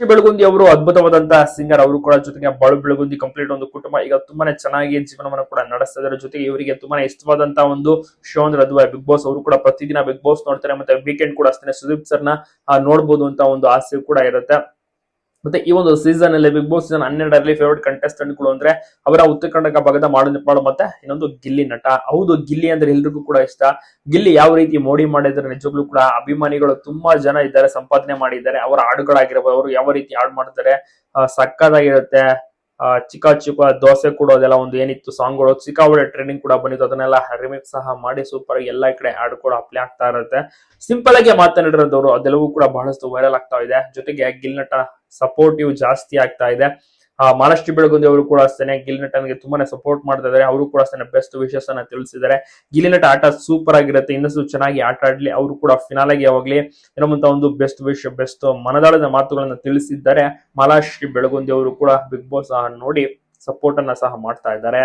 ಬೆಳಗುಂದಿ ಅವರು ಅದ್ಭುತವಾದಂತಹ ಸಿಂಗರ್ ಅವರು ಕೂಡ. ಜೊತೆಗೆ ಬಾಳು ಬೆಳಗುಂದಿ ಕಂಪ್ಲೀಟ್ ಒಂದು ಕುಟುಂಬ. ಈಗ ತುಂಬಾನೇ ಚೆನ್ನಾಗಿ ಜೀವನವನ್ನು ಕೂಡ ನಡೆಸ್ತಾ ಇದ್ದಾರೆ. ಜೊತೆಗೆ ಇವರಿಗೆ ತುಂಬಾನೇ ಇಷ್ಟವಾದಂತಹ ಒಂದು ಶೋ ಅಂದ್ರೆ ಅದು ಬಿಗ್ ಬಾಸ್ ಅವರು ಕೂಡ ಪ್ರತಿದಿನ ಬಿಗ್ ಬಾಸ್ ನೋಡ್ತಾರೆ. ಮತ್ತೆ ವೀಕೆಂಡ್ ಕೂಡ ಅಷ್ಟೇ ಸುದೀಪ್ ಸರ್ನ ನೋಡಬಹುದು ಅಂತ ಒಂದು ಆಸೆ ಕೂಡ ಇರುತ್ತೆ. ಮತ್ತೆ ಈ ಒಂದು ಸೀಸನ್ ಅಲ್ಲಿ ಬಿಗ್ ಬಾಸ್ ಸೀಸನ್ ಹನ್ನೆರಡರಲ್ಲಿ ಫೇವರೇಟ್ ಕಂಟೆಸ್ಟೆಂಟ್ಗಳು ಅಂದ್ರೆ ಅವರ ಉತ್ತರ ಕರ್ನಾಟಕ ಭಾಗದ ಮಾಡು ನಿಪ್ಪಾಳು ಮತ್ತೆ ಇನ್ನೊಂದು ಗಿಲ್ಲಿ ನಟ. ಹೌದು, ಗಿಲ್ಲಿ ಅಂದ್ರೆ ಎಲ್ರಿಗೂ ಕೂಡ ಇಷ್ಟ. ಗಿಲ್ಲಿ ಯಾವ ರೀತಿ ಮೋಡಿ ಮಾಡಿದ್ರೆ ನಿಜವಾಗ್ಲೂ ಕೂಡ ಅಭಿಮಾನಿಗಳು ತುಂಬಾ ಜನ ಇದ್ದಾರೆ, ಸಂಪಾದನೆ ಮಾಡಿದ್ದಾರೆ, ಅವರ ಹಾಡುಗಳಾಗಿರ್ಬೋದು, ಅವರು ಯಾವ ರೀತಿ ಹಾಡು ಮಾಡ್ತಾರೆ ಸಕ್ಕದಾಗಿರುತ್ತೆ ಚಿಕ್ಕ ಚಿಕ್ಕ ದೋಸೆ ಕೊಡೋದೆಲ್ಲ ಒಂದು ಏನಿತ್ತು ಸಾಂಗ್ಗಳು ಸಿಕ್ಕಾಪಟ್ಟೆ ಟ್ರೆಂಡಿಂಗ್ ಕೂಡ ಬಂದಿತ್ತು. ಅದನ್ನೆಲ್ಲ ರಿಮಿಕ್ಸ್ ಸಹ ಮಾಡಿ ಸೂಪರ್ ಆಗಿ ಎಲ್ಲಾ ಕಡೆ ಹಾಡು ಕೂಡ ಅಪ್ಲೈ ಆಗ್ತಾ ಇರುತ್ತೆ. ಸಿಂಪಲ್ ಆಗಿ ಮಾತನಾಡಿರೋದವರು ಅದೆಲ್ಲವೂ ಕೂಡ ಬಹಳಷ್ಟು ವೈರಲ್ ಆಗ್ತಾ ಇದೆ. ಜೊತೆಗೆ ಗಿಲ್ ನಟ ಸಪೋರ್ಟಿವ್ ಜಾಸ್ತಿ ಆಗ್ತಾ ಇದೆ. ಆ ಮಹಾರಾಷ್ಟ್ರ ಬೆಳಗುಂದಿ ಅವರು ಕೂಡ ಅಷ್ಟೇ ಗಿಲಿನಟನ್ಗೆ ತುಂಬಾನೇ ಸಪೋರ್ಟ್ ಮಾಡ್ತಾ ಇದ್ದಾರೆ. ಅವರು ಕೂಡ ಅಷ್ಟೇ ಬೆಸ್ಟ್ ವಿಶಸ್ ಅನ್ನ ತಿಳಿಸಿದ್ದಾರೆ. ಗಿಲಿನಟ ಆಟ ಸೂಪರ್ ಆಗಿರುತ್ತೆ. ಇನ್ನಷ್ಟು ಚೆನ್ನಾಗಿ ಆಟ ಆಡ್ಲಿ. ಅವರು ಕೂಡ ಫಿನಾಲಾಗಿ ಯಾವಾಗ್ಲಿ ಏನೋಂತ ಒಂದು ಬೆಸ್ಟ್ ವಿಶ್ ಬೆಸ್ಟ್ ಮನದಾಳದ ಮಾತುಗಳನ್ನ ತಿಳಿಸಿದ್ದಾರೆ. ಮಾಲಾಶ್ರೀ ಬೆಳಗುಂದಿ ಅವರು ಕೂಡ ಬಿಗ್ ಬಾಸ್ ನೋಡಿ ಸಪೋರ್ಟ್ ಅನ್ನ ಸಹ ಮಾಡ್ತಾ ಇದ್ದಾರೆ.